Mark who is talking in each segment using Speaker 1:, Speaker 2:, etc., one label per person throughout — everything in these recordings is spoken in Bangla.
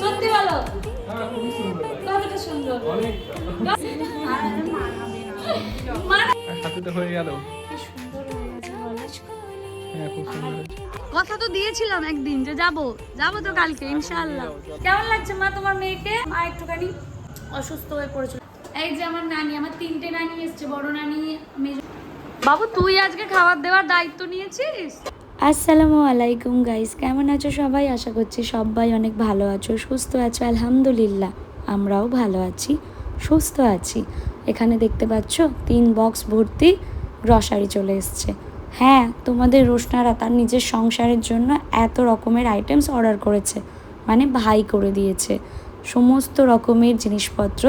Speaker 1: সত্যি বলো।
Speaker 2: হ্যাঁ
Speaker 1: কতটা সুন্দর। মানে
Speaker 2: হয়ে গেল
Speaker 1: কি সুন্দর হয়েছে বলো
Speaker 2: হ্যাঁ খুব সুন্দর হয়েছে।
Speaker 1: কথা তো দিয়েছিলাম একদিন যে যাব যাব তো কালকে ইনশাআল্লাহ। কেমন লাগছে মা তোমার মেয়েকে? মা একটুখানি অসুস্থ হয়ে পড়েছিল। এই যে আমার নানি আমার তিনটে নানি এসছে বড় নানি বাবু তুই আজকে খাবার দেওয়ার দায়িত্ব নিয়েছিস? আসসালামু আলাইকুম গাইস কেমন আছো সবাই? আশা করছি সবাই অনেক ভালো আছো, সুস্থ আছো, আলহামদুলিল্লাহ। আমরাও ভালো আছি, সুস্থ আছি। এখানে দেখতে পাচ্ছ, তিন বক্স ভর্তি গ্রসারি চলে এসছে। হ্যাঁ তোমাদের রোশনারা তার নিজের সংসারের জন্য এত রকমের আইটেমস অর্ডার করেছে মানে ভাই করে দিয়েছে। সমস্ত রকমের জিনিসপত্র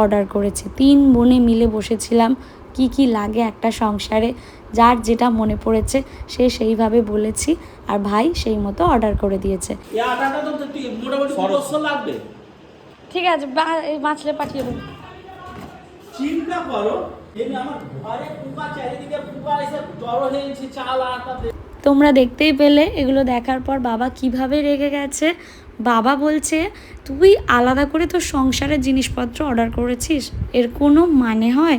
Speaker 1: অর্ডার করেছে। তিন বোনে মিলে বসেছিলাম কি কি লাগে একটা সংসারে যার যেটা মনে পড়েছে সে সেইভাবে বলেছি আর ভাই সেই মতো অর্ডার করে দিয়েছে। ঠিক আছে মাছলে পাঠিয়ে দেবো।
Speaker 3: চিন্তা করো এমনি আমার ঘরে পোকা চারিদিকে পোকা এসে জড়ো হয়েছে চাল আটা
Speaker 1: তোমরা দেখতেই পেলে এগুলো দেখার পর বাবা কীভাবে রেগে গেছে। বাবা বলছে তুই আলাদা করে তোর সংসারের জিনিসপত্র অর্ডার করেছিস? এর কোনো মানে হয়?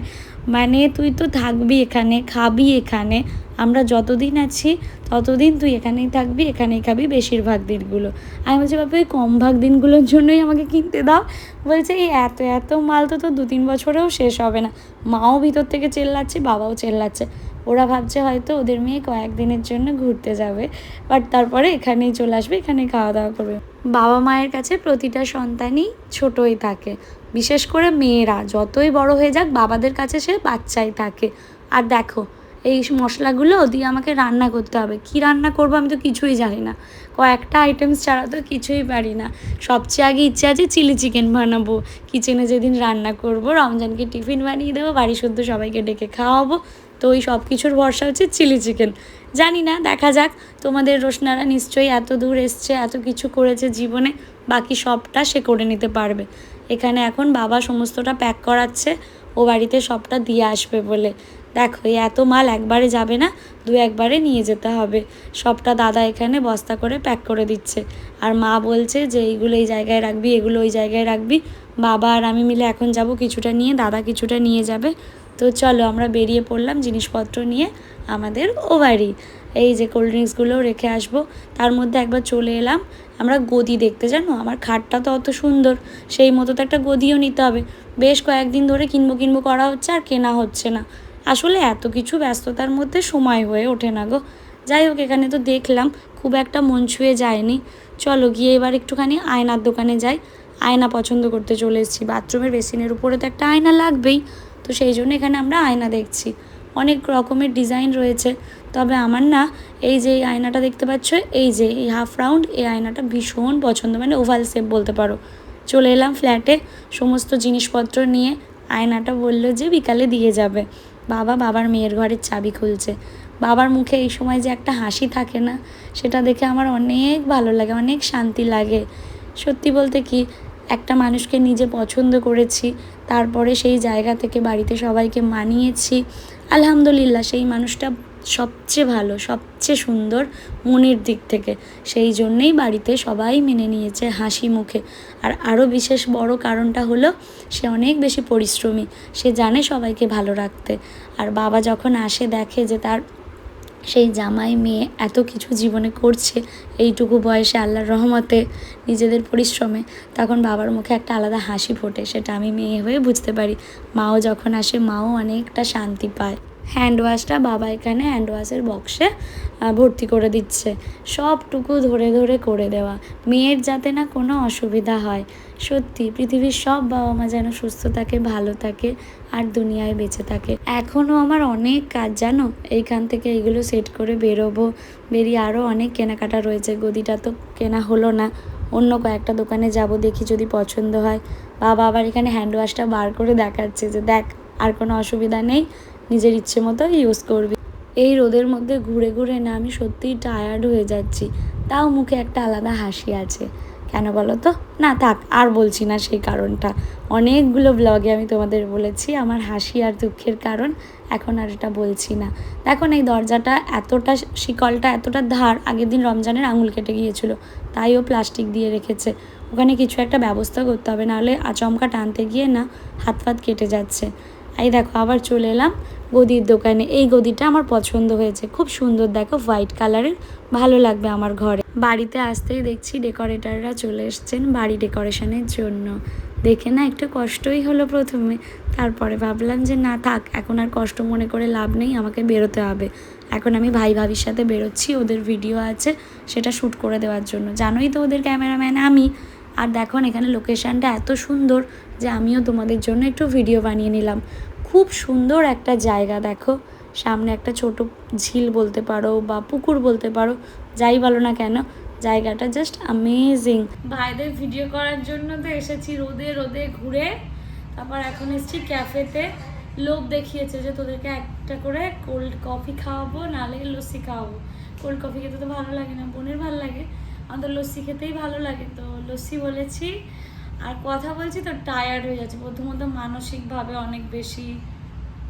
Speaker 1: মানে তুই তো থাকবি এখানে, খাবি এখানে। আমরা যতদিন আছি, ততদিন তুই এখানেই থাকবি, এখানেই খাবি বেশিরভাগ দিনগুলো। আমি বলছি বাবা ওই কম ভাগ দিনগুলোর জন্যই আমাকে কিনতে দাও। বলছে, এই এত এত মাল তো তো দু তিন বছরেও শেষ হবে না। মাও ভিতর থেকে চেল্লাচ্ছে, বাবাও চেল্লাচ্ছে। ওরা ভাবছে হয়তো ওদের মেয়ে কয়েকদিনের জন্য ঘুরতে যাবে বাট তারপরে এখানেই চলে আসবে, এখানেই খাওয়া দাওয়া করবে। বাবা মায়ের কাছে প্রতিটা সন্তানই ছোটই থাকে, বিশেষ করে মেয়েরা। যতই বড় হয়ে যাক, বাবাদের কাছে সে বাচ্চাই থাকে। আর দেখো, এই মশলাগুলো দিয়ে আমাকে রান্না করতে হবে। কি রান্না করব আমি তো কিছুই জানি না। কয়েকটা আইটেমস ছাড়া তো কিছুই পারি না। সবচেয়ে আগে ইচ্ছে আছে চিলি চিকেন বানাবো। কিচেনে যেদিন রান্না করব, রমজানকে টিফিন বানিয়ে দেবো বাড়ি শুদ্ধ সবাইকে ডেকে খাওয়াবো। তো ওই সব কিছুর ভরসা হচ্ছে চিলি চিকেন। জানি না, দেখা যাক। তোমাদের রোশনারা নিশ্চয়ই এত দূর এসছে, এত কিছু করেছে জীবনে, বাকি সবটা সে করে নিতে পারবে। এখানে এখন বাবা সমস্তটা প্যাক করাচ্ছে, ও বাড়িতে সবটা দিয়ে আসবে বলে। দেখো, এই এত মাল একবারে যাবে না, দু একবারে নিয়ে যেতে হবে। সবটা দাদা এখানে বস্তা করে প্যাক করে দিচ্ছে। আর মা বলছে যে, এইগুলো এই জায়গায় রাখবি, এগুলো ওই জায়গায় রাখবি। বাবা আর আমি মিলে এখন যাব কিছুটা নিয়ে, দাদা কিছুটা নিয়ে যাবে। তো চলো আমরা বেরিয়ে পড়লাম জিনিসপত্র নিয়ে আমাদের ও বাড়ি এই যে কোল্ড ড্রিঙ্কসগুলোও রেখে আসব। তার মধ্যে একবার চলে এলাম। আমরা গদি দেখতে জানো? আমার খাটটা তো অত সুন্দর। সেই মতো তো একটা গদিও নিতে হবে। বেশ কয়েকদিন ধরে কিনবো কিনবো করা হচ্ছে আর কেনা হচ্ছে না। আসলে এত কিছু ব্যস্ততার মধ্যে সময় হয়ে ওঠে না গো। যাই হোক, এখানে তো দেখলাম। খুব একটা মন ছুঁয়ে যায়নি। চলো গিয়ে এবার একটুখানি আয়নার দোকানে যাই। আয়না পছন্দ করতে চলে এসেছি। বাথরুমের বেসিনের উপরে তো একটা আয়না লাগবেই। তো সেই জন্য এখানে আমরা আয়না দেখছি। অনেক রকমের ডিজাইন রয়েছে। তবে আমার না এই যে এই আয়নাটা দেখতে পাচ্ছ, এই যে এই হাফ রাউন্ড, এই আয়নাটা ভীষণ পছন্দ মানে ওভাল শেপ বলতে পারো। চলে এলাম ফ্ল্যাটে, সমস্ত জিনিসপত্র নিয়ে আয়নাটা বলল যে বিকালে দিয়ে যাবে। বাবা বাবার মেয়ের ঘরের চাবি খুলছে। বাবার মুখে এই সময় যে একটা হাসি থাকে না, সেটা দেখে আমার অনেক ভালো লাগে, অনেক শান্তি লাগে। সত্যি বলতে কি একটা মানুষকে নিজে পছন্দ করেছি, তারপরে সেই জায়গা থেকে বাড়িতে সবাইকে মানিয়েছি। আলহামদুলিল্লাহ, সেই মানুষটা সবচেয়ে ভালো, সবচেয়ে সুন্দর মনের দিক থেকে। সেই জন্যেই বাড়িতে সবাই মেনে নিয়েছে হাসি মুখে। আর আরও বিশেষ বড় কারণটা হলো, সে অনেক বেশি পরিশ্রমী। সে জানে সবাইকে ভালো রাখতে। আর বাবা যখন আসে, দেখে যে তার সেই জামাই মেয়ে এত কিছু জীবনে করছে এইটুকু বয়সে আল্লাহর রহমতে, নিজেদের পরিশ্রমে, তখন বাবার মুখে একটা আলাদা হাসি ফোটে, সেটা আমি মেয়ে হয়ে বুঝতে পারি। মাও যখন আসে, মাও অনেকটা শান্তি পায়। হ্যান্ড ওয়াশটা বাবা এখানে হ্যান্ড ওয়াশের বক্সে ভর্তি করে দিচ্ছে। সবটুকু ধরে ধরে করে দেওয়া। মেয়ের যাতে না কোনো অসুবিধা হয়। সত্যি পৃথিবীর সব বাবা মা যেন সুস্থ থাকে, ভালো থাকে আর দুনিয়ায় বেঁচে থাকে। এখনও আমার অনেক কাজ, জানো? এইখান থেকে এইগুলো সেট করে বেরোবো। বেরিয়ে আরও অনেক কেনাকাটা রয়েছে। গদিটা তো কেনা হলো না। অন্য কয়েকটা দোকানে যাব, দেখি যদি পছন্দ হয়। বাবা আবার এখানে হ্যান্ড ওয়াশটা বার করে দেখাচ্ছে যে, দেখ, আর কোনো অসুবিধা নেই। নিজের ইচ্ছে মতো ইউজ করবি। এই রোদের মধ্যে ঘুরে ঘুরে না আমি সত্যিই টায়ার্ড হয়ে যাচ্ছি। তাও মুখে একটা আলাদা হাসি আছে। কেন বলো তো? না, থাক, আর বলছি না সেই কারণটা। অনেকগুলো ব্লগে আমি তোমাদের বলেছি আমার হাসি আর দুঃখের কারণ, এখন আর এটা বলছি না। দেখো এই দরজাটা এতটা শিকলটা এতটা ধার, আগের দিন রমজানের আঙুল কেটে গিয়েছিল, তাই ও প্লাস্টিক দিয়ে রেখেছে। ওখানে কিছু একটা ব্যবস্থা করতে হবে, নাহলে আচমকা টানতে গিয়ে না হাত ফাত কেটে যাচ্ছে। এই দেখো, আবার চলে এলাম গদির দোকানে। এই গদিটা আমার পছন্দ হয়েছে। খুব সুন্দর, দেখো, হোয়াইট কালারের। ভালো লাগবে আমার ঘরে। বাড়িতে আসতেই দেখছি ডেকোরেটাররা চলে এসছেন বাড়ি ডেকোরেশনের জন্য। দেখে না, একটু কষ্টই হলো প্রথমে। তারপরে ভাবলাম যে, না থাক, এখন আর কষ্ট মনে করে লাভ নেই, আমাকে বেরোতে হবে। এখন আমি ভাই ভাবির সাথে বেরোচ্ছি, ওদের ভিডিও আছে সেটা শ্যুট করে দেওয়ার জন্য। জানোই তো ওদের ক্যামেরাম্যান আমি। আর দেখো না, এখানে লোকেশানটা এত সুন্দর যে, আমিও তোমাদের জন্য একটু ভিডিও বানিয়ে নিলাম। খুব সুন্দর একটা জায়গা, দেখো। সামনে একটা ছোট ঝিল বলতে পারো বা পুকুর বলতে পারো, যাই বলো না কেন, জায়গাটা জাস্ট অ্যামেজিং ভাইদের ভিডিও করার জন্য তো এসেছি রোদে রোদে ঘুরে। তারপর এখন এসেছি ক্যাফেতে লোভ দেখিয়েছে যে তোদেরকে একটা করে কোল্ড কফি খাওয়াবো, নাহলে লস্যি খাওয়াবো। কোল্ড কফি খেতে তো ভালো লাগে না, বোনের ভালো লাগে। আমাদের লস্যি খেতেই ভালো লাগে, তো লস্যি বলেছি। আর কথা বলছি তো টায়ার্ড হয়ে যাচ্ছে। প্রথমত মানসিকভাবে অনেক বেশি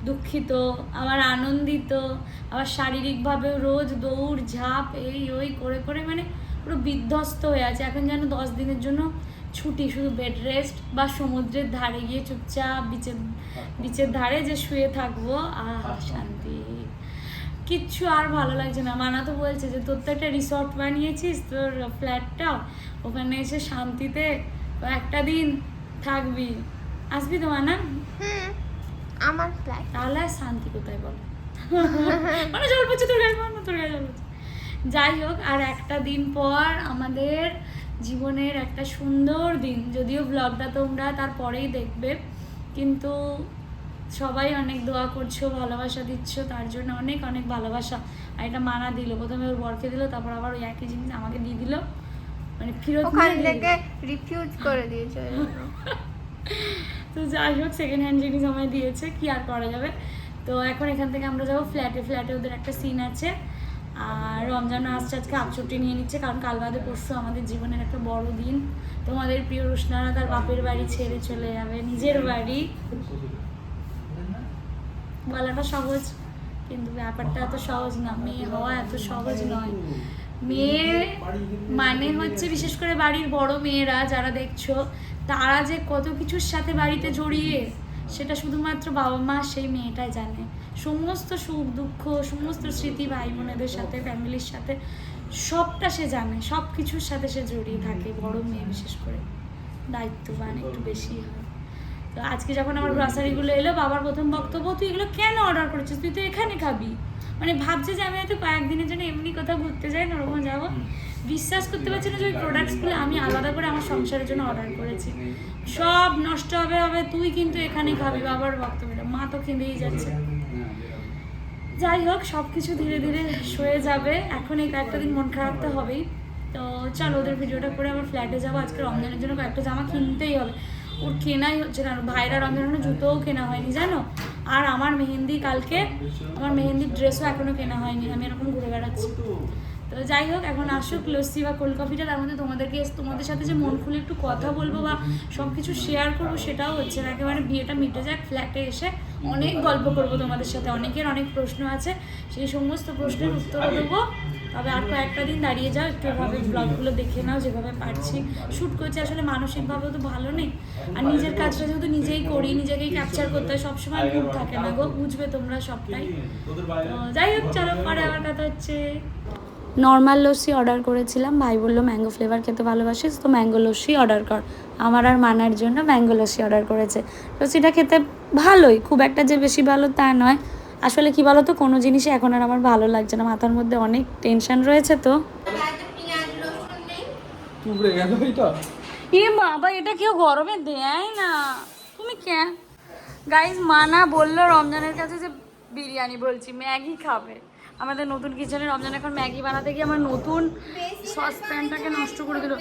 Speaker 1: দুঃখিত, আবার আনন্দিত, আবার শারীরিকভাবে রোজ দৌড়, ঝাঁপ, এই, ওই করে করে মানে পুরো বিধ্বস্ত হয়ে আছে। এখন যেন দশ দিনের জন্য ছুটি, শুধু বেড রেস্ট বা সমুদ্রের ধারে গিয়ে চুপচাপ বিচের বিচের ধারে যে শুয়ে থাকব, আহ, শান্তি। কিচ্ছু আর ভালো লাগছে না। মানা তো বলছে যে, তোর তো একটা রিসর্ট বানিয়েছিস, তোর ফ্ল্যাটটা ওখানে এসে শান্তিতে একটা দিন থাকবি। আসবি তো মানা
Speaker 4: হুম আমার ফ্ল্যাট
Speaker 1: তাহলে শান্তি কোথায় বল? মানে জল পড়ছে তোর গায়ে মার না তোর গায়ে জল পড়ছে। যাই হোক আর একটা দিন পর আমাদের জীবনের একটা সুন্দর দিন। যদিও ব্লগটা তোমরা তারপরেই দেখবে কিন্তু সবাই অনেক দোয়া করছ ভালোবাসা দিচ্ছ তার জন্য অনেক অনেক ভালোবাসা। আর এটা মানা দিল। প্রথমে ওর বরকে দিল তারপর আবার ওই একই জিনিস আমাকে দিয়ে দিল। মানে ফেরত
Speaker 4: ওখান। থেকে রিফিউজ করে দিয়েছে
Speaker 1: তো যাই হোক সেকেন্ড হ্যান্ড জিনিস আমায় দিয়েছে কি আর করা যাবে? তো এখন এখান থেকে আমরা যাব ফ্ল্যাটে ফ্ল্যাটে ওদের একটা সিন আছে। আর রমজান আসছে আজকে আপছুটি নিয়ে নিচ্ছে কারণ কাল বাদে পরশু আমাদের জীবনের একটা বড় দিন। তোমাদের প্রিয় রুশনারা তার বাপের বাড়ি ছেড়ে চলে যাবে নিজের বাড়ি। বলাটা সহজ কিন্তু ব্যাপারটা এত সহজ না মেয়ে হওয়া এত সহজ নয়। মেয়ে মানে হচ্ছে বিশেষ করে বাড়ির বড় মেয়েরা যারা দেখছ, তারা যে কত কিছুর সাথে বাড়িতে জড়িয়ে, সেটা শুধুমাত্র বাবা মা সেই মেয়েটাই জানে। সমস্ত সুখ দুঃখ, সমস্ত স্মৃতি ভাই বোনেদের সাথে, ফ্যামিলির সাথে, সবটা সে জানে। সব কিছুর সাথে সে জড়িয়ে থাকে, বড় মেয়ে বিশেষ করে। দায়িত্ববান একটু বেশি হয়। তো আজকে যখন আমার গ্রসারিগুলো এলো, বাবার প্রথম বক্তব্য, তুই এগুলো কেন অর্ডার করেছিস? তুই তো এখানে খাবি। মানে ভাবছে যে আমি হয়তো কয়েকদিনের জন্য এমনি কোথাও ঘুরতে যাই না ওরকম যাব বিশ্বাস করতে পারছি না যে ওই প্রোডাক্টসগুলো আমি আলাদা করে আমার সংসারের জন্য অর্ডার করেছি। সব নষ্ট হবে হবে তুই কিন্তু এখানে খাবি বাবার বক্তব্যটা মা তো খেলেই যাচ্ছে। যাই হোক সব কিছু ধীরে ধীরে সয়ে যাবে। এখন এই কয়েকটা দিন মন খারাপ তো হবেই। তো চলো ওদের ভিডিওটা করে আমার ফ্ল্যাটে যাব। আজকে রমজানের জন্য কয়েকটা জামা কিনতেই হবে। ওর কেনাই হচ্ছে না ভাইরা রমজানের জন্য জুতোও কেনা হয়নি জানো? আর আমার মেহেন্দি কালকে, আমার মেহেন্দির ড্রেসও এখনও কেনা হয়নি, আমি এরকম ঘুরে বেড়াচ্ছি। তো যাই হোক, এখন আসুক, লস্যি বা কোল্ড কফিটা তার মধ্যে তোমাদেরকে তোমাদের সাথে যে মন খুলে একটু কথা বলব বা সব কিছু শেয়ার করব, সেটাও হচ্ছে না। একেবারে বিয়েটা মিটে যাক ফ্ল্যাটে এসে অনেক গল্প করব তোমাদের সাথে, অনেকের অনেক প্রশ্ন আছে, সেই সমস্ত প্রশ্নের উত্তর দেবো। তবে আর কয়েকটা দিন দাঁড়িয়ে যাও, একটু এভাবে ব্লগগুলো দেখে নাও, যেভাবে পারছি। শ্যুট করছি, আসলে মানসিকভাবেও তো ভালো নেই। আর নিজের কাজটা যেহেতু নিজেই করি, নিজেকেই ক্যাপচার করতে হয়, সবসময় মুড থাকে না গো, বুঝবে তোমরা সবটাই। যাই হোক, চলো, পরে আবার কথা হচ্ছে। নর্মাল লস্যি অর্ডার করেছিলাম, ভাই বলল ম্যাঙ্গো ফ্লেভার খেতে ভালোবাসিস তো ম্যাঙ্গো লস্যি অর্ডার কর। আমার আর মানার জন্য ম্যাঙ্গো লস্যি অর্ডার করেছে। লস্যিটা খেতে ভালোই, খুব একটা যে বেশি ভালো তা নয়। আসলে কি বলো তো কোনো জিনিসই এখন আর আমার ভালো লাগছে না। মাথার মধ্যে অনেক টেনশন রয়েছে তো। এ বাবা এটা কেউ গরমে দেয় না। তুমি কে? গাইজ মানা বলল রমজানের কাছে যে বিরিয়ানি বলছি ম্যাগি খাবে। আমাদের নতুন কিচেনে রমজান এখন ম্যাগি বানাতে গিয়ে আমার নতুন সসপ্যানটাকে নষ্ট করে দিল।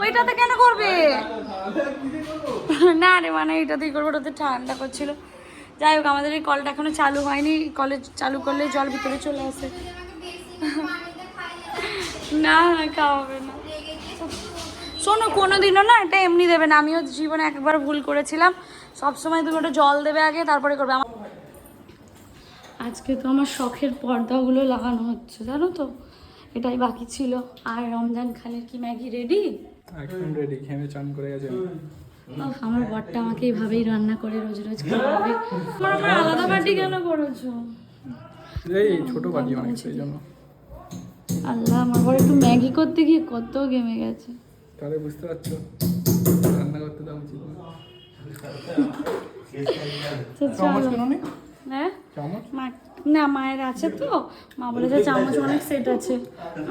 Speaker 1: ওইটাতে কেন করবে? না রে মানে এইটাতেই করব ওটাতে ঠান্ডা করছিল। যাই হোক, আমাদের এই কলটা এখনও চালু হয়নি। কলে চালু করলে জল ভিতরে চলে আসে। না না খাওয়াবে না। শোনো, কোনোদিনও না এটা এমনি দেবে না। আমিও জীবনে একবার ভুল করেছিলাম। সবসময় তুমি ওটা জল দেবে আগে, তারপরে করবে। আমার আজকে তো আমার শখের পর্দাগুলো লাগানো হচ্ছে, জানো তো? এটাই বাকি ছিল। আর রমজান খানের কি ম্যাগি রেডি
Speaker 2: একদম রেডি খেমে চান করে গেছে।
Speaker 1: আমার বরটা আমাকে এইভাবেই রান্না করে রোজ রোজ খাওয়াবে। তোমার আমার আলাদা পার্টি কেন করেছ?
Speaker 2: এই ছোট বাটি অনেক সেই জন্য।
Speaker 1: আল্লাহ আমার বর একটু ম্যাগি করতে গিয়ে কত গেমে গেছে।
Speaker 2: তাহলে বুঝতে পারছ রান্না করতে উচিত না। কেন নেই?
Speaker 1: হ্যাঁ? না মায়ের আছে তো। মা বলেছে চামচ অনেক সেট আছে।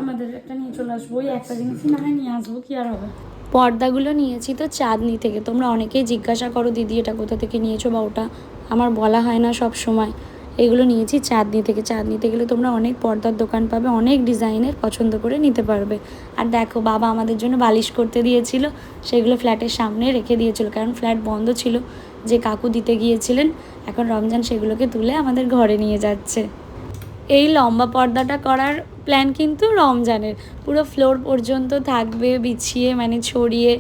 Speaker 1: আমাদের একটা নিয়ে চলে আসব। ওই একটা জিনিসই না হয় নিয়ে আসব কি আর হবে? পর্দাগুলো নিয়েছি তো চাঁদনি থেকে। তোমরা অনেকেই জিজ্ঞাসা করো, দিদি, এটা কোথা থেকে নিয়েছো বা ওটা? আমার বলা হয় না সব সময়। এগুলো নিয়েছি চাঁদনি থেকে। চাঁদনিতে গেলে তোমরা অনেক পর্দার দোকান পাবে, অনেক ডিজাইনের পছন্দ করে নিতে পারবে। আর দেখো, বাবা আমাদের জন্য বালিশ করতে দিয়েছিল, সেগুলো ফ্ল্যাটের সামনে রেখে দিয়েছিল, কারণ ফ্ল্যাট বন্ধ ছিল। যে কাকু দিতে গিয়েছিলেন, এখন রমজান সেগুলোকে তুলে আমাদের ঘরে নিয়ে যাচ্ছে। এই লম্বা পর্দাটা করার প্ল্যান কিন্তু রমজানের। পুরো ফ্লোর পর্যন্ত থাকবে, বিছিয়ে মানে ছড়িয়ে,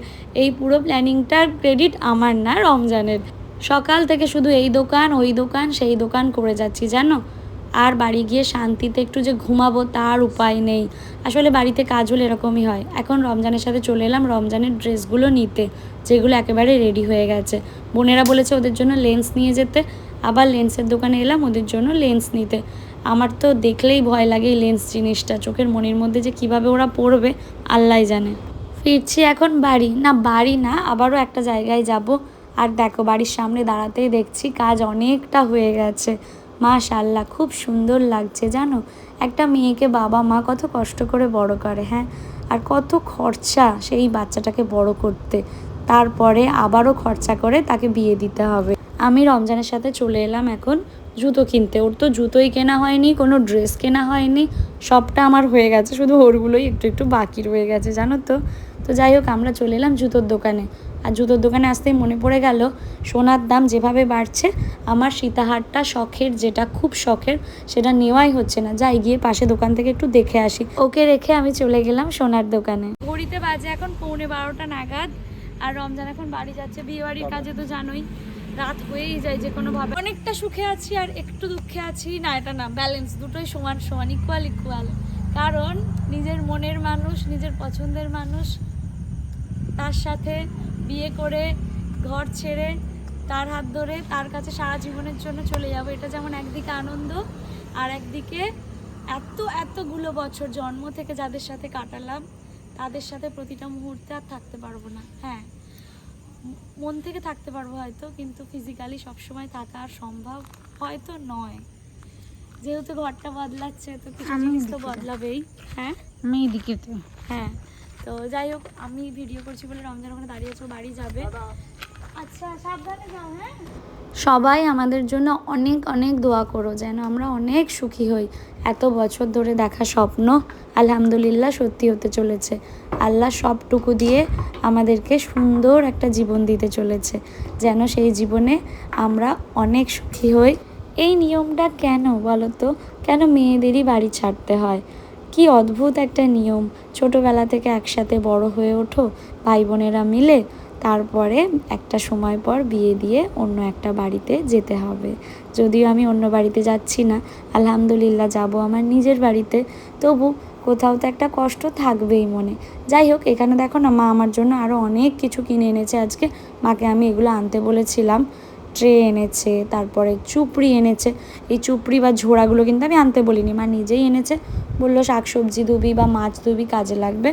Speaker 1: এই পুরো প্ল্যানিংটার ক্রেডিট আমার না রমজানের। সকাল থেকে শুধু এই দোকান, ওই দোকান, সেই দোকান করে যাচ্ছি, জানো? আর বাড়ি গিয়ে শান্তিতে একটু যে ঘুমাবো তার উপায় নেই। আসলে বাড়িতে কাজ হলে এরকমই হয়। এখন রমজানের সাথে চলে এলাম রমজানের ড্রেসগুলো নিতে, যেগুলো একেবারে রেডি হয়ে গেছে। বোনেরা বলেছে ওদের জন্য লেন্স নিয়ে যেতে, আবার লেন্সের দোকানে এলাম ওদের জন্য লেন্স নিতে। আমার তো দেখলেই ভয় লাগে এই লেন্স জিনিসটা, চোখের মনির মধ্যে যে কীভাবে ওরা পড়বে আল্লাহ জানে। ফিরছি এখন বাড়ি, না বাড়ি না, আবারও একটা জায়গায় যাব। আর দেখো, বাড়ির সামনে দাঁড়াতেই দেখছি কাজ অনেকটা হয়ে গেছে। মাশাল্লাহ খুব সুন্দর লাগছে, জানো? একটা মেয়েকে বাবা মা কত কষ্ট করে বড় করে হ্যাঁ? আর কত খরচা সেই বাচ্চাটাকে বড় করতে। তারপরে আবারও খরচা করে তাকে বিয়ে দিতে হবে। আমি রমজানের সাথে চলে এলাম এখন জুতো কিনতে। ওর তো জুতোই কেনা হয়নি, কোনো ড্রেস কেনা হয়নি, সবটা আমার হয়ে গেছে, শুধু ওরগুলোই একটু একটু বাকি রয়ে গেছে, জানো তো। তো যাই হোক, আমরা চলে এলাম জুতোর দোকানে। আর জুতোর দোকানে আসতেই মনে পড়ে গেল, সোনার দাম যেভাবে বাড়ছে, আমার সীতাহারটা শখের, যেটা খুব শখের, সেটা নেওয়াই হচ্ছে না। যাই, গিয়ে পাশে দোকান থেকে একটু দেখে আসি। ওকে রেখে আমি চলে গেলাম সোনার দোকানে। ঘড়িতে বাজে এখন পৌনে বারোটা নাগাদ, আর রমজান এখন বাড়ি যাচ্ছে বিয়ে বাড়ির কাজে তো জানোই। রাত হয়েই যায় যে কোনো ভাবে। অনেকটা সুখে আছি আর একটু দুঃখে আছি। না, এটা না ব্যালেন্স দুটোই সমান সমান ইকুয়াল ইকুয়াল কারণ নিজের মনের মানুষ, নিজের পছন্দের মানুষ, তার সাথে বিয়ে করে, ঘর ছেড়ে, তার হাত ধরে, তার কাছে সারা জীবনের জন্য চলে যাব। এটা যেমন একদিকে আনন্দ আর একদিকে এত এতগুলো বছর জন্ম থেকে যাদের সাথে কাটালাম, তাদের সাথে প্রতিটা মুহূর্তে আর থাকতে পারব না। হ্যাঁ। মন থেকে থাকতে পারব হয়তো কিন্তু ফিজিক্যালি সবসময় থাকা আর সম্ভব হয়তো নয়। যেহেতু ঘরটা বদলাচ্ছে তো কিছু জিনিস তো বদলাবেই। হ্যাঁ?
Speaker 5: আমি এদিকে তো।
Speaker 1: হ্যাঁ তো যাই হোক আমি ভিডিও করছি বলে রমজান ওখানে দাঁড়িয়ে আছে বাড়ি যাবে। আচ্ছা হ্যাঁ? সবাই আমাদের জন্য অনেক অনেক দোয়া করো যেন আমরা অনেক সুখী হই। এত বছর ধরে দেখা স্বপ্ন, আলহামদুলিল্লাহ সত্যি হতে চলেছে। আল্লাহ সবটুকু দিয়ে আমাদেরকে সুন্দর একটা জীবন দিতে চলেছে, যেন সেই জীবনে আমরা অনেক সুখী হই। এই নিয়মটা কেন বলো তো? কেন মেয়েদেরই বাড়ি ছাড়তে হয়? কি অদ্ভুত একটা নিয়ম। ছোটবেলা থেকে একসাথে বড় হয়ে ওঠো ভাই বোনেরা মিলে তারপরে একটা সময় পর বিয়ে দিয়ে অন্য একটা বাড়িতে যেতে হবে। যদিও আমি অন্য বাড়িতে যাচ্ছি না, আলহামদুলিল্লাহ যাব আমার নিজের বাড়িতে। তবু কোথাও তো একটা কষ্ট থাকবেই মনে। যাই হোক, এখানে দেখো না, মা আমার জন্য আরও অনেক কিছু কিনে এনেছে। আজকে মাকে আমি এগুলো আনতে বলেছিলাম। ট্রে এনেছে, তারপরে চুপড়ি এনেছে। এই চুপড়ি বা ঝোড়াগুলো কিন্তু আমি আনতে বলিনি। মা নিজেই এনেছে। বলল শাকসবজি দুবি বা মাছ দুবি কাজে লাগবে।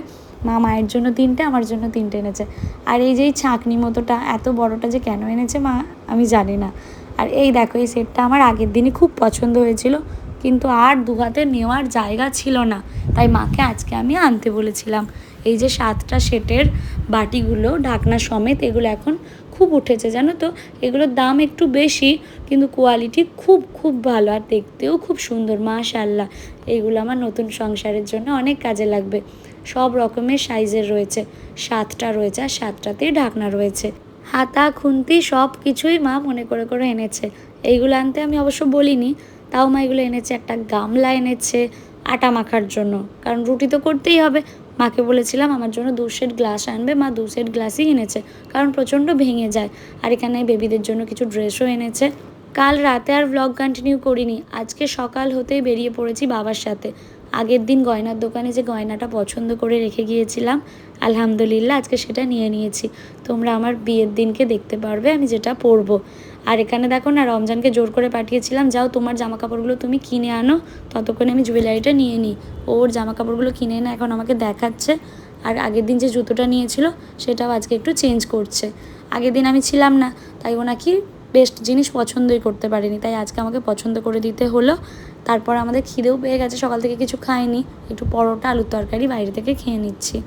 Speaker 1: মা মায়ের জন্য তিনটে, আমার জন্য তিনটে এনেছে। আর এই যে এই ছাঁকনি মতোটা, এত বড়টা যে কেন এনেছে মা, আমি জানি না। আর এই দেখো, এই সেটটা আমার আগের দিনই খুব পছন্দ হয়েছিল, কিন্তু আর দু হাতে নেওয়ার জায়গা ছিল না। তাই মাকে আজকে আমি আনতে বলেছিলাম। এই যে সাতটা সেটের বাটিগুলো, ঢাকনা সমেত, এগুলো এখন খুব উঠেছে, জানো তো? এগুলোর দাম একটু বেশি, কিন্তু কোয়ালিটি খুব খুব ভালো আর দেখতেও খুব সুন্দর মাশাল্লাহ এইগুলো আমার নতুন সংসারের জন্য অনেক কাজে লাগবে। সব রকমের সাইজের রয়েছে। সাতটা রয়েছে আর সাতটাতেই ঢাকনা রয়েছে। হাতা, খুন্তি সব কিছুই মা মনে করে করে এনেছে। এইগুলো আনতে আমি অবশ্য বলিনি, তাও মা এগুলো এনেছে। একটা গামলা এনেছে আটা মাখার জন্য। কারণ রুটি তো করতেই হবে। মাকে বলেছিলাম আমার জন্য দু সেট গ্লাস আনবে। মা দু সেট গ্লাসই এনেছে কারণ প্রচণ্ড ভেঙে যায়। আর এখানে বেবিদের জন্য কিছু ড্রেসও এনেছে। কাল রাতে আর ব্লগ কন্টিনিউ করিনি। আজকে সকাল হতেই বেরিয়ে পড়েছি বাবার সাথে। আগের দিন গয়নার দোকানে যে গয়নাটা পছন্দ করে রেখে গিয়েছিলাম, আলহামদুলিল্লাহ আজকে সেটা নিয়ে নিয়েছি। তোমরা আমার বিয়ের দিনকে দেখতে পারবে, আমি যেটা পরবো। আর এখানে দেখো না, রমজানকে জোর করে পাঠিয়েছিলাম, যাও তোমার জামা কাপড়গুলো তুমি কিনে আনো, ততক্ষণে আমি জুয়েলারিটা নিয়ে নিই। ওর জামা কাপড়গুলো কিনে এনে এখন আমাকে দেখাচ্ছে, আর আগের দিন যে জুতোটা নিয়েছিল, সেটাও আজকে একটু চেঞ্জ করছে। আগের দিন আমি ছিলাম না, তাই ও নাকি বেস্ট জিনিস পছন্দই করতে পারিনি, তাই আজকে আমাকে পছন্দ করে দিতে হলো। তারপর আমাদের খিদেও পেয়ে গেছে, সকাল থেকে কিছু খাইনি। একটু পরোটা, আলুর তরকারি, বাইরে থেকে খেয়ে নিচ্ছি।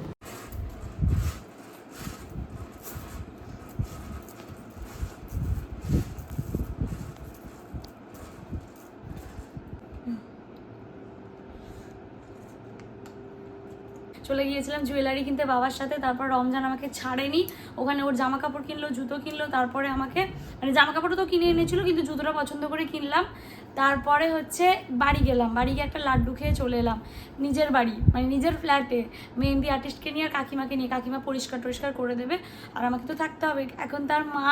Speaker 1: চলে গিয়েছিলাম জুয়েলারি কিনতে বাবার সাথে, তারপর রমজান আমাকে ছাড়েনি। ওখানে ওর জামা কাপড় কিনলো, জুতো কিনলো, তারপরে আমাকে মানে জামা কাপড় তো কিনে এনেছিল, কিন্তু জুতোটা পছন্দ করে কিনলাম। তারপরে হচ্ছে বাড়ি গেলাম, বাড়ি গিয়ে একটা লাড্ডু খেয়ে চলে এলাম, নিজের বাড়ি মানে নিজের ফ্ল্যাটে মেহেন্দি আর্টিস্টকে নিয়ে আর কাকিমাকে নিয়ে, কাকিমা পরিষ্কার টরিষ্কার করে দেবে, আর আমাকে তো থাকতে হবে। এখন তার মা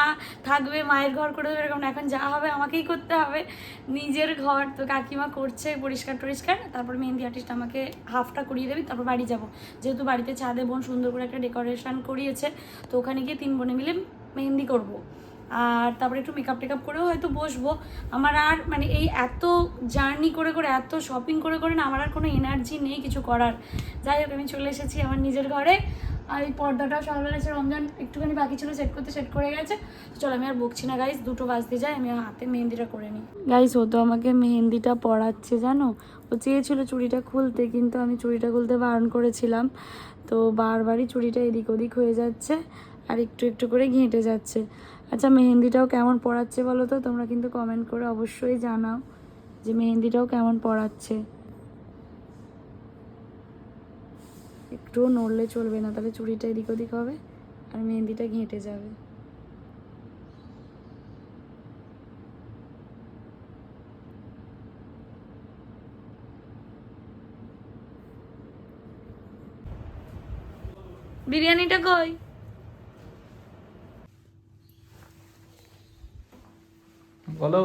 Speaker 1: থাকবে, মায়ের ঘর করে দেবে এরকম এখন যা হবে আমাকেই করতে হবে। নিজের ঘর, তো কাকিমা করছে পরিষ্কার টরিষ্কার, তারপর মেহেন্দি আর্টিস্ট আমাকে হাফটা করিয়ে দেবে, তারপর বাড়ি যাব। যেহেতু বাড়িতে ছাদে বোন সুন্দর করে একটা ডেকোরেশন করিয়েছে, তো ওখানে গিয়ে তিন বোনে মিলে মেহেন্দি করব। আর তারপরে একটু মেকআপ টেকআপ করেও হয়তো বসবো। আমার আর মানে এই এত জার্নি করে করে, এত শপিং করে করে না, আমার আর কোনো এনার্জি নেই কিছু করার। যাই হোক, আমি চলে এসেছি আমার নিজের ঘরে। আর এই পর্দাটাও সকালবেলা এসে রমজান একটুখানি বাকি ছিল সেট করতে সেট করে গেছে। চলো, আমি আর বকছি না গাইস দুটো বাজতে যাই আমি হাতে মেহেন্দিটা করে নিই। গাইস ও তো আমাকে মেহেন্দিটা পড়াচ্ছে জানো? ও চেয়েছিল চুড়িটা খুলতে, কিন্তু আমি চুড়িটা খুলতে বারণ করেছিলাম। তো বারবারই চুড়িটা এদিক ওদিক হয়ে যাচ্ছে, আর একটু একটু করে ঘেঁটে যাচ্ছে। আচ্ছা মেহেন্দিটাও কেমন পড়াচ্ছে বলো তো? তোমরা কিন্তু কমেন্ট করে অবশ্যই জানাও যে মেহেন্দিটাও কেমন পড়াচ্ছে। একটুও নড়লে চলবে না, তাহলে চুড়িটা এদিক ওদিক হবে আর মেহেন্দিটা ঘেঁটে যাবে। বিরিয়ানিটা কই?
Speaker 2: বলো।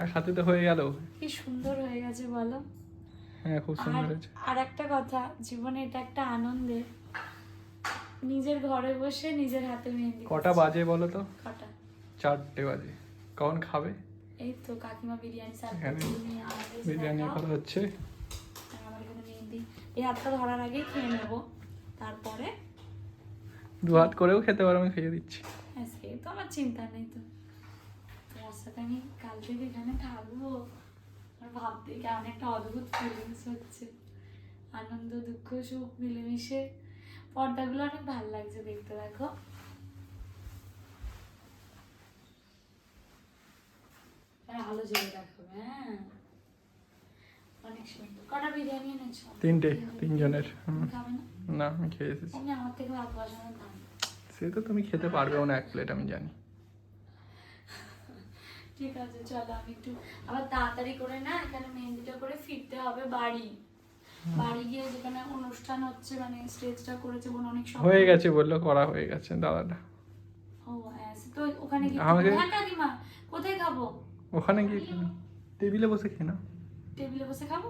Speaker 2: আর সাথে তো হয়ে গেল।
Speaker 1: কি সুন্দর হয়ে গেছে বলো।
Speaker 2: হ্যাঁ খুব সুন্দর হয়েছে।
Speaker 1: আর একটা কথা জীবনে এটা একটা আনন্দের নিজের ঘরে বসে নিজের হাতে মেহেন্দি
Speaker 2: কটা বাজে বলো তো?
Speaker 1: কটা?
Speaker 2: চারটে বাজে। কখন খাবে?
Speaker 1: এই তো কাকিমা বিরিয়ানি সার্ভ
Speaker 2: বিরিয়ানি। করা হচ্ছে।
Speaker 1: আমার এখানে মেহেন্দি এই হাতটা ধরার আগেই খেয়ে নেব। তারপরে
Speaker 2: দু হাত করেও খেতে পারো আমি খেয়ে দিচ্ছি।
Speaker 1: হ্যাঁ সে তো আমার চিন্তা নেই তো। সাথে আমি কাল থেকে এখানে থাকব। আর ভাবতে কেমন একটা অদ্ভুত ফিলিংস হচ্ছে। আনন্দ দুঃখ সুখ মিলেমিশে। পর্দাগুলো অনেক ভালো লাগছে দেখতে দেখো। আলো জ্বলে রাখবে হ্যাঁ। অনেক সুন্দর। কটা বিরিয়ানি এনেছো?
Speaker 2: তিনটে তিনজনের।
Speaker 1: না?
Speaker 2: আমি খেয়ে এসেছি।
Speaker 1: আমার থেকে দাম।
Speaker 2: সে তো তুমি খেতে পারবেও না এক প্লেট আমি জানি।
Speaker 1: ঠিক আছে চলো আমি একটু আবার তাড়াতাড়ি করে না এখানে মেহেন্দিটা করে ফিরতে হবে বাড়ি। বাড়ি গিয়ে যেখানে অনুষ্ঠান হচ্ছে মানে স্টেজটা করেছে বোন অনেক সময়
Speaker 2: হয়ে গেছে বলল করা হয়ে গেছে দাদাটা।
Speaker 1: ও হ্যাঁ তো ওখানে গিয়ে হ্যাঁ কাকিমা কোথায় খাব?
Speaker 2: ওখানে গিয়ে টেবিলে বসে খেয়ে নাও।
Speaker 1: টেবিলে বসে খাব?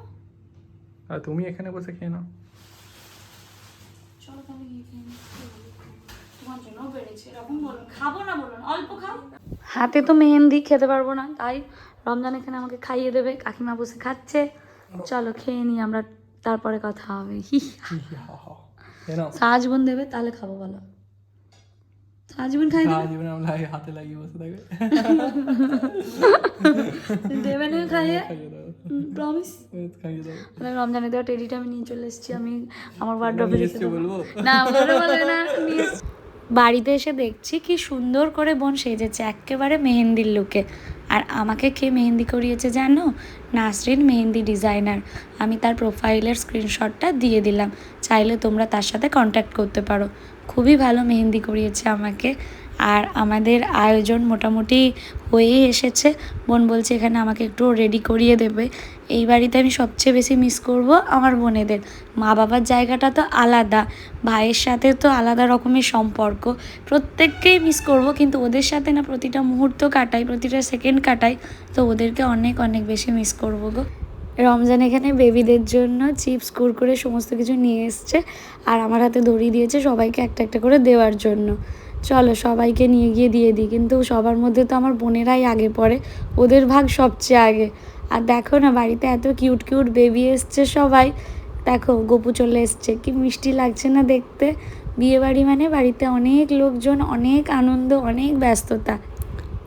Speaker 2: আর তুমি এখানে বসে খেয়ে নাও।
Speaker 1: চলো তাহলে গিয়ে খেয়ে। তোমার জন্য বেড়েছে এরকম বলুন খাব না বলুন অল্প খাও। হাতে তো মেহেন্দি খেতে পারব না তাই রমজান এখানে আমাকে খাইয়ে দেবে কাকিমা বসে খাচ্ছে। চলো খেয়ে নিই আমরা তারপরে কথা হবে। হি সাজগুন দেবে তাহলে খাব বলো। সাজগুন খাই দেবে?
Speaker 2: আমরা হাতে লাগিয়ে বসে থাকবে।
Speaker 1: দেবে না খাইয়ে? প্রমিস রমজানে দেওয়া টেডিটা আমি নিয়ে চলে এসেছি আমি আমার ওয়ার্ড্রপে রেখে দেবো। না বলে বলে না নিয়ে এসছি। বাড়িতে এসে দেখছি কি সুন্দর করে বোন সেজেছে, একেবারে মেহেন্দির লুকে। আর আমাকে কে মেহেন্দি করিয়েছে জানো? নাসরিন মেহেন্দি ডিজাইনার। আমি তার প্রোফাইলের স্ক্রিনশটটা দিয়ে দিলাম। চাইলে তোমরা তার সাথে কন্ট্যাক্ট করতে পারো। খুবই ভালো মেহেন্দি করিয়েছে আমাকে। আর আমাদের আয়োজন মোটামুটি হয়েই এসেছে। বোন বলছে, এখানে আমাকে একটু রেডি করিয়ে দেবে। এই বাড়িতে আমি সবচেয়ে বেশি মিস করব আমার বোনেদের। মা বাবার জায়গাটা তো আলাদা, ভাইয়ের সাথে তো আলাদা রকমের সম্পর্ক। প্রত্যেককেই মিস করব, কিন্তু ওদের সাথে না প্রতিটা মুহূর্ত কাটাই, প্রতিটা সেকেন্ড কাটাই। তো ওদেরকে অনেক অনেক বেশি মিস করব গো। রমজান এখানে বেবিদের জন্য চিপস কুরকুরে, সমস্ত কিছু নিয়ে এসছে। আর আমার হাতে দড়ি দিয়েছে সবাইকে একটা একটা করে দেওয়ার জন্য। চলো সবাইকে নিয়ে গিয়ে দিয়ে দিই। কিন্তু সবার মধ্যে তো আমার বোনেরাই আগে পড়ে, ওদের ভাগ সবচেয়ে আগে। আর দেখো না, বাড়িতে এত কিউট কিউট বেবি এসছে সবাই। দেখো, গপু চলে এসছে। কি মিষ্টি লাগছে না দেখতে? বিয়ে বাড়ি মানে বাড়িতে অনেক লোকজন, অনেক আনন্দ, অনেক ব্যস্ততা।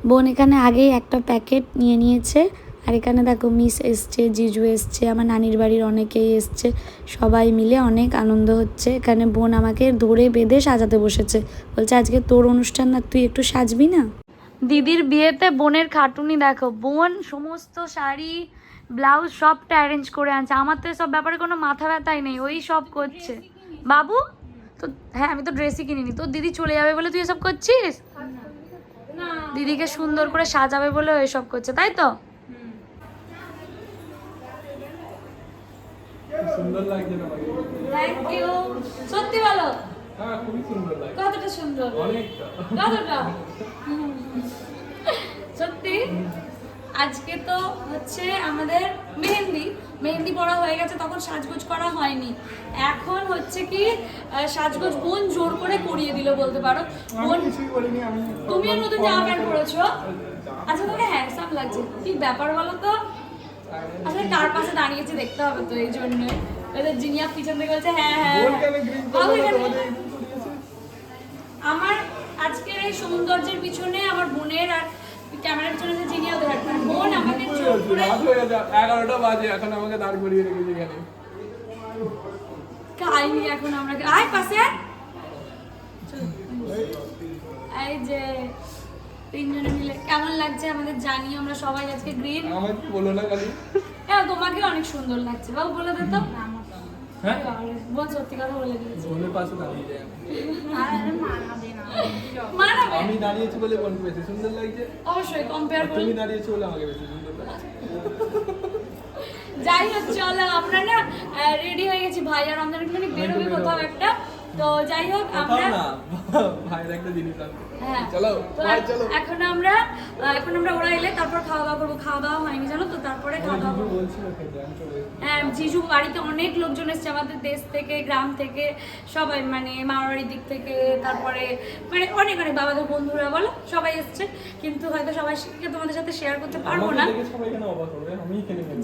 Speaker 1: বোন এখানে আগেই একটা প্যাকেট নিয়ে নিয়েছে। আর এখানে দেখো মিস এসছে জিজু এসছে আমার নানির বাড়ির অনেকেই এসছে সবাই মিলে অনেক আনন্দ হচ্ছে। এখানে বোন আমাকে ধরে বেঁধে সাজাতে বসেছে। বলছে আজকে তোর অনুষ্ঠান না তুই একটু সাজবি না? দিদির বিয়েতে বোনের খাটুনি দেখো বোন সমস্ত শাড়ি ব্লাউজ সবটা অ্যারেঞ্জ করে আনছে। আমার তো সব ব্যাপারে কোনো মাথা ব্যথাই নেই ওই সব করছে। বাবু তো হ্যাঁ আমি তো ড্রেসই কিনিনি। তোর দিদি চলে যাবে বলে তুই এসব করছিস? দিদিকে সুন্দর করে সাজাবে বলে এসব করছে তাই তো?
Speaker 2: সুন্দর লাগছে
Speaker 1: থ্যাংক ইউ সত্যি বলো?
Speaker 2: হ্যাঁ খুবই সুন্দর লাগছে।
Speaker 1: কতটা সুন্দর?
Speaker 2: অনেকটা।
Speaker 1: কতটা? সত্যি? আজকে তো হচ্ছে আমাদের মেহেন্দি। মেহেন্দি পড়া হয়ে গেছে তখন সাজগোজ করা হয়নি। এখন হচ্ছে কি সাজগোজ বোন জোর করে করিয়ে দিল বলতে পারো। বোন তুমিও নতুন জামা প্যান্ট পরেছো আচ্ছা তোমাকে হ্যান্ডসাম লাগছে। কি ব্যাপার বলো তো? আসলে কার পাশে দাঁড়িয়েছে দেখতে হবে তো এই জন্য। ওদের জিনিয়া পিছন থেকে বলছে হ্যাঁ হ্যাঁ হ্যাঁ। আমার আজকের এই সৌন্দর্যের পিছনে আমার বোনের আর ক্যামেরার পিছনে যে জিনিয়া ওদের হাত বোন আমাকে
Speaker 2: এগারোটা বাজে এখন আমাকে দাঁড় করিয়ে রেখেছে এখানে।
Speaker 1: খাইনি এখন আমরা আয় পাশে। এই যে তিনজনে মিলে। কেমন লাগছে আমাদের জানি আমরা সবাই আজকে গ্রিন।
Speaker 2: আমাকে বলো না খালি।
Speaker 1: হ্যাঁ তোমাকে অনেক সুন্দর লাগছে। বাবু বলে দে তো।
Speaker 2: হ্যাঁ?
Speaker 1: বোন সত্যি কথা বলে দিয়েছে।
Speaker 2: বোনের পাশে দাঁড়িয়ে যায়।
Speaker 1: মানাবে
Speaker 2: আমি দাঁড়িয়েছি বলে বোনকে বেশি সুন্দর লাগছে?
Speaker 1: অবশ্যই কম্পেয়ার করে
Speaker 2: তুমি দাঁড়িয়েছো বলে আমাকে বেশি সুন্দর লাগছে।
Speaker 1: যাই হোক চলো আমরা না রেডি হয়ে গেছি। ভাই আর আমাদের একটুখানি বেরোবে কোথাও একটা। তো যাই হোক আমরা
Speaker 2: ভাইয়ের একটা জিনিস
Speaker 1: হ্যাঁ।
Speaker 2: চলো চলো।
Speaker 1: এখন আমরা এখন আমরা ওরা এলে তারপর খাওয়া দাওয়া করব। খাওয়া দাওয়া হয়নি জানো তো? তারপরে খাওয়া দাওয়া। হ্যাঁ জিজু বাড়িতে অনেক লোকজন এসছে আমাদের দেশ থেকে গ্রাম থেকে সবাই মানে মামাবাড়ির দিক থেকে তারপরে মানে অনেক অনেক বাবাদের বন্ধুরা বলো? সবাই এসছে। কিন্তু হয়তো সবাই তোমাদের সাথে শেয়ার করতে পারব না।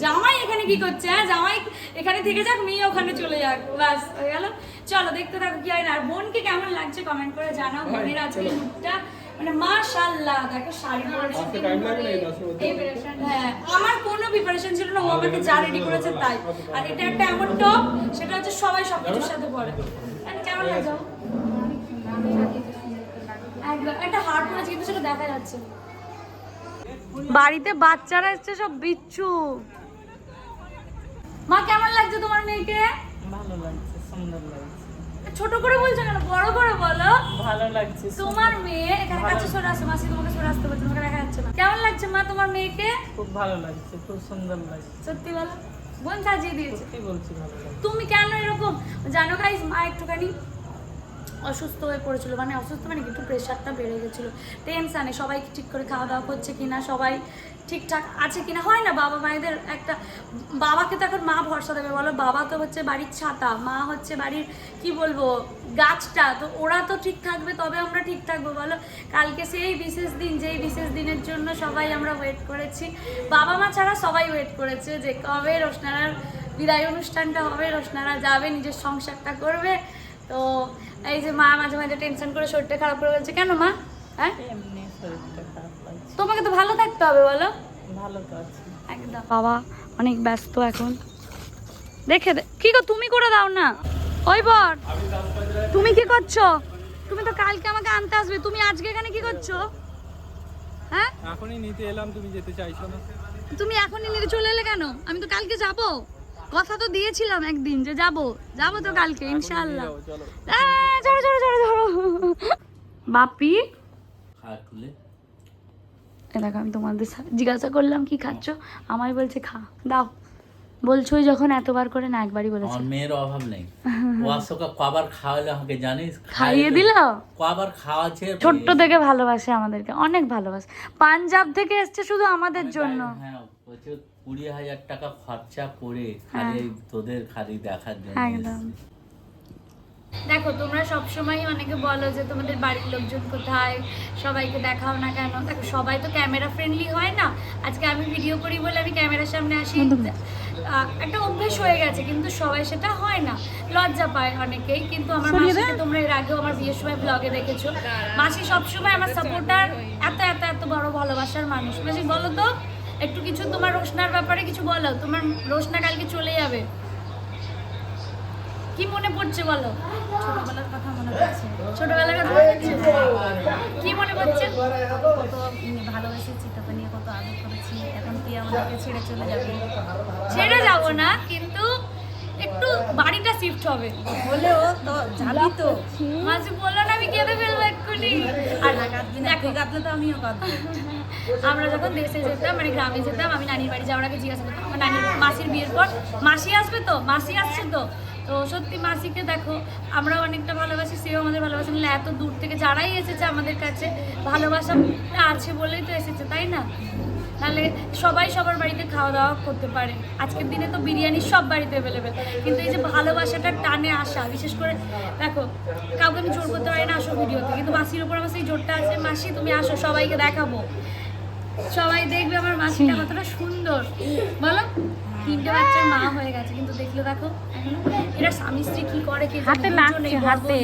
Speaker 1: জামাই এখানে কি করছে হ্যাঁ? জামাই এখানে থেকে যাক মেয়ে ওখানে চলে যাক। ব্যাস হয়ে গেল। চলো দেখতে থাকো কি হয় না। আর বোনকে কেমন লাগছে কমেন্ট করে জানাও
Speaker 2: ভাই,
Speaker 1: বোনের আজকে। লুকটা। মানে মাশাআল্লাহ দেখো শাড়ি পরেছে। হ্যাঁ আমার কোনো প্রিপারেশন ছিল না ও আমাকে যা রেডি করেছে তাই। আর এটা একটা এমন টপ সেটা হচ্ছে সবাই সব কিছুর সাথে পরে। কেমন লাগছে ও? একদম একটা হার্ট পরেছে কিন্তু সেটা দেখা যাচ্ছে। বাড়িতে বাচ্চারা এসছে সব বিচ্ছু। মা কেমন লাগছে তোমার মেয়েকে?
Speaker 5: ভালো লাগছে সুন্দর লাগছে।
Speaker 1: ছোট করে বলছো কেন? বড় করে বলো।
Speaker 5: ভালো লাগছে
Speaker 1: তোমার মেয়ে এখানে কাছে সরে আসো মাসি তোমাকে সরে আসতে বলছে তোমাকে দেখা যাচ্ছে না। কেমন লাগছে মা তোমার মেয়েকে?
Speaker 5: খুব ভালো লাগছে খুব সুন্দর লাগছে।
Speaker 1: সত্যি বলো। বোন সাজিয়ে দিয়েছে।
Speaker 5: সত্যি বলছি ভালো
Speaker 1: তুমি কেন এরকম? জানো গাইস মা একটুখানি অসুস্থ হয়ে পড়েছিল মানে অসুস্থ মানে একটু প্রেশারটা বেড়ে গেছিল। টেনশানে সবাই ঠিক করে খাওয়া দাওয়া করছে কিনা সবাই ঠিকঠাক আছে কিনা? হয় না, বাবা মায়েদের একটা, বাবাকে তো এখন মা ভরসা দেবে, বলো বাবা তো হচ্ছে বাড়ির ছাতা, মা হচ্ছে বাড়ির, কি বলব, গাছটা, তো ওরা তো ঠিক থাকবে, তবে আমরা ঠিক থাকব, বলো? কালকে সেই বিশেষ দিন, যেই বিশেষ দিনের জন্য সবাই আমরা ওয়েট করেছি। বাবা মা ছাড়া সবাই ওয়েট করেছে যে কবে রোশনারার বিদায় অনুষ্ঠানটা হবে, রোশনারা যাবে, নিজের সংসারটা করবে। তো এই যে মা মাঝে মাঝে টেনশন করে শরীরটা খারাপ করে বলছে, কেন মা? হ্যাঁ? তোমাকে তো ভালো থাকতে হবে বলো।
Speaker 5: ভালো তো আছে।
Speaker 1: একদম। বাবা অনেক ব্যস্ত এখন। দেখে দে কি গো তুমি করে দাও না। ওই বর তুমি কি করছ? তুমি তো কালকে আমাকে আনতে আসবে। তুমি আজকে এখানে কি করছ? হ্যাঁ?
Speaker 2: এখনই নিতে এলাম তুমি যেতে চাইছো না।
Speaker 1: তুমি এখনই নিতে চলে এলে কেন? আমি তো কালকে যাব। কথা তো দিয়েছিলাম একদিন যে যাব। যাব তো কালকে ইনশাআল্লাহ।
Speaker 2: চলো।
Speaker 1: চলো চলো চলো চলো। বাপি?
Speaker 3: খা তুলে
Speaker 1: এ দেখো আমি তোমাদের জিজ্ঞাসা করলাম কি খাচ্ছ? আমায় বলছে খা দাও। বলছোই যখন এতবার করে না একবারই বলেছে।
Speaker 3: আমার মেয়ের অভাব নেই। ও আসলে কবার খাওয়ালে আমাকে জানিস?
Speaker 1: খাইয়ে দিল?
Speaker 3: কবার খাওয়াচ্ছে।
Speaker 1: ছোট্ট থেকে ভালোবাসে আমাদেরকে অনেক ভালোবাসে। পাঞ্জাব থেকে এসছে শুধু আমাদের জন্য।
Speaker 3: হ্যাঁ কুড়ি হাজার টাকা খরচা করে খালি তোদের খালি দেখার জন্য
Speaker 1: হ্যাঁ। দেখো তোমরা সবসময় অনেকে বলো যে তোমাদের বাড়ির লোকজন কোথায় সবাইকে দেখাও না কেন। দেখো সবাই তো ক্যামেরা ফ্রেন্ডলি হয় না। আজকে আমি ভিডিও করি বলে আমি ক্যামেরার সামনে আসি। আহ, একটা অভ্যেস হয়ে গেছে কিন্তু সবাই সেটা হয় না। লজ্জা পায় অনেকেই কিন্তু আমার মাসিকে তোমরা এর আগেও আমার বিয়ের সময় ব্লগে দেখেছ। মাসি সবসময় আমার সাপোর্টার এত এত এত বড় ভালোবাসার মানুষ। মাসি বলো তো একটু কিছু তোমার রোশনার ব্যাপারে কিছু বলো। তোমার রোশনা কালকে চলে যাবে। কি মনে পড়ছে বলো? ছোটবেলার কথা মনে পড়ছে। ছোটবেলার কথা মনে পড়ছে? কি মনে পড়ছে?
Speaker 6: কত ভালোবেসেছি তোকে নিয়ে কত আদর করেছি। এখন তুই আমাদেরকে ছেড়ে চলে যাবি?
Speaker 1: ছেড়ে যাব না, কিন্তু একটু বাড়িটা শিফট হবে।
Speaker 6: হলেও তো যাবি তো।
Speaker 1: মাঝে বলল না, আমি কেঁদে ফেলব এক্ষুনি। আর
Speaker 6: কাঁদবি কাঁদলে তো আমিও কাঁদবো।
Speaker 1: আমরা যখন দেশে যেতাম মানে গ্রামে যেতাম, আমি নানির বাড়ি যাওয়ার আগে জিজ্ঞাসা করতাম নানির মাসির বিয়ের পর মাসি আসবে তো? মাসি আসছে তো? তো সত্যি মাসিকে দেখো আমরাও অনেকটা ভালোবাসি সেও আমাদের ভালোবাসে। নাহলে এত দূর থেকে যারাই এসেছে আমাদের কাছে ভালোবাসা আছে বলেই তো এসেছে তাই না? তাহলে সবাই সবার বাড়িতে খাওয়া দাওয়া করতে পারে। আজকের দিনে তো বিরিয়ানি সব বাড়িতে অ্যাভেলেবেল কিন্তু এই যে ভালোবাসাটা টানে আসা বিশেষ করে দেখো কাউকে আমি জোর করতে পারি না আসো ভিডিওতে। কিন্তু মাসির উপর আমার সেই জোরটা আছে মাসি তুমি আসো সবাইকে দেখাবো। সবাই দেখবে আমার মাসিটা কতটা সুন্দর। বলো? তিনটে বাচ্চার মা হয়ে গেছে কিন্তু দেখল দেখো এরা স্বামী স্ত্রী কি করে কে হাতে হাতে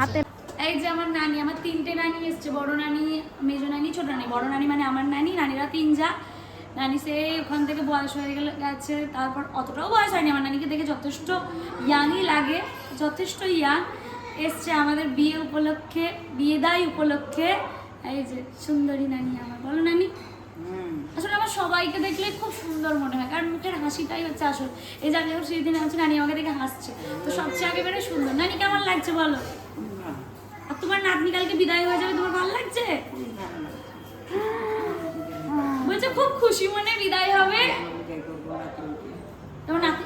Speaker 1: হাতে এই যে আমার নানি আমার তিনটে নানি এসছে বড় নানি মেজো নানি ছোট নানি। বড় নানি মানে আমার নানি নানিরা তিন যা। নানি সে ওখান থেকে বয়স হয়ে গেলে গেছে তারপর অতটাও বয়স হয়নি। আমার নানিকে দেখে যথেষ্ট ইয়াংই লাগে যথেষ্ট ইয়াং এসছে আমাদের বিয়ে উপলক্ষে বিয়েদাই উপলক্ষে। এই যে সুন্দরী নানি আমার। বলো নানি। আসলে আমার সবাইকে দেখলে খুব সুন্দর মনে হয় কারণ মুখের হাসিটাই হচ্ছে আসল। এই যে আমি যখন সেদিন হচ্ছে নানি আমাকে দেখে হাসছে। তো সবচেয়ে আগে বেড়ে সুন্দর। নানি কেমন লাগছে বলো? আর তোমার নাতনি কালকে বিদায় হয়ে যাবে তোমার ভালো লাগছে? বলছে খুব খুশি মনে বিদায় হবে। তোমার নাতি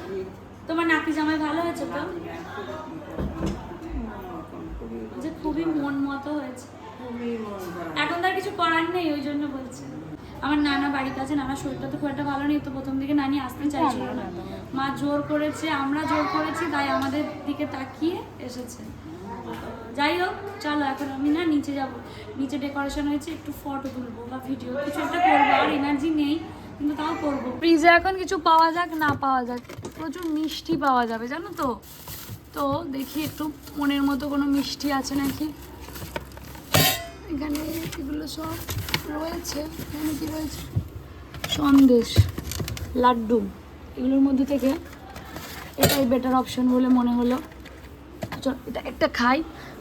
Speaker 1: তোমার নাতি জামাই ভালো হয়েছে তো? যে খুবই মন মতো হয়েছে। এখন তার কিছু করার নেই ওই জন্য বলছে। আমার নানা বাড়িতে আছে, নানা শরীরটা তো খুব একটা ভালো নেই, তো প্রথম দিকে নানি আসতে চাইছিল না। মা জোর করেছে, আমরা জোর করেছি, তাই আমাদের দিকে তাকিয়ে এসেছে। যাই হোক, চলো এখন আমি না নিচে যাব। নিচে ডেকোরেশন হয়েছে, একটু ফটো তুলবো বা ভিডিও কিছু একটা করব, আর এনার্জি নেই, কিন্তু তাও করব। ফ্রিজে এখন কিছু পাওয়া যাক, না পাওয়া যাক, প্রচুর মিষ্টি পাওয়া যাবে, জানো তো? তো দেখি একটু মনের মতো কোনো মিষ্টি আছে নাকি? এখানে এগুলো সব রয়েছে। এখানে কি রয়েছে? সন্দেশ, লাড্ডু। এগুলোর মধ্যে থেকে এটাই বেটার অপশন বলে মনে হলো। চল, এটা একটা খাই।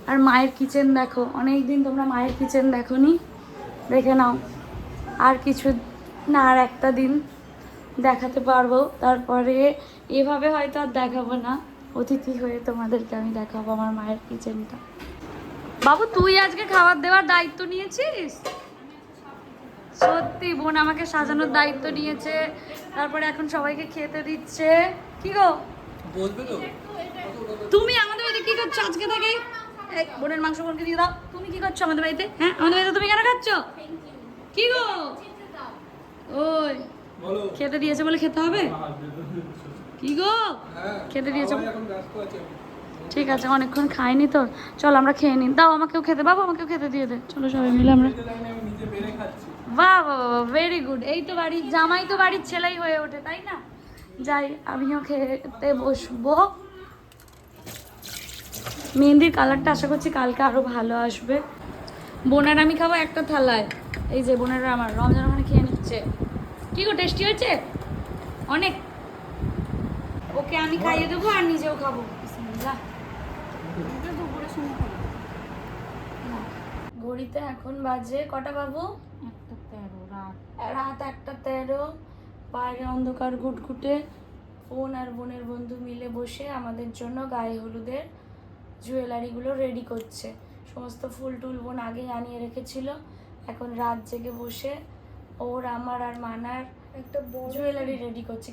Speaker 1: আর মায়ের কিচেন দেখো অনেক দিন তোমরা মায়ের কিচেন দেখো নি দেখে নাও। আর কিছু না, আর একটা দিন দেখাতে পারব। তারপরে এভাবে হয়তো আর দেখাবো না। অতিথি হয়ে তোমাদেরকে আমি দেখাবো আমার মায়ের কিচেনটা বাবু তুই আজকে খাবার দেওয়ার দায়িত্ব নিয়েছিস? সত্যি বোন আমাকে সাজানোর দায়িত্ব নিয়েছে। তারপরে এখন সবাইকে খেতে দিচ্ছে। কি গো? বলবে তো। তুমি আমাদের বাড়িতে কি করছ আজকে থেকে? বোনের মাংস বোনকে দিয়ে দাও। তুমি কি করছ আমাদের বাড়িতে? হ্যাঁ আমাদের বাড়িতে তুমি কেন খাচ্ছ? কি গো? ওই খেতে দিয়েছে বলে খেতে হবে? কি গো? খেতে দিয়েছে। ঠিক আছে, অনেকক্ষণ খাইনি তো। চল, আমরা খেয়ে নিই। দাও, আমাকেও খেতে, বাবু আমাকেও খেতে দিয়ে দে। চলো সবাই মিলে আমরা বাহ বাহ ভেরি গুড এই তো বাড়ির জামাই তো বাড়ির ছেলেই হয়ে ওঠে, তাই না? যাই, আমিও খেতে বসবো। মেহেন্দির কালারটা আশা করছি কালকে আরও ভালো আসবে। বোনের আমি খাব একটা থালায়। এই যে, বোনেরা আমার, রমজান ওখানে খেয়ে নিচ্ছে। কি গো, টেস্টি হয়েছে? অনেক। ওকে আমি খাইয়ে দেবো আর নিজেও খাব। বিসমিল্লাহ। ঘড়িতে এখন বাজে কটা বাবু?
Speaker 6: একটা তেরো রাত।
Speaker 1: রাত একটা তেরো। বাইরে অন্ধকার ঘুটঘুটে বোন আর বোনের বন্ধু মিলে বসে আমাদের জন্য গায়ে হলুদের জুয়েলারিগুলো রেডি করছে। সমস্ত ফুল টুল বোন আগেই আনিয়ে রেখেছিল। এখন রাত জেগে বসে ওর আমার আর মানার
Speaker 4: একটা
Speaker 1: জুয়েলারি রেডি করছি।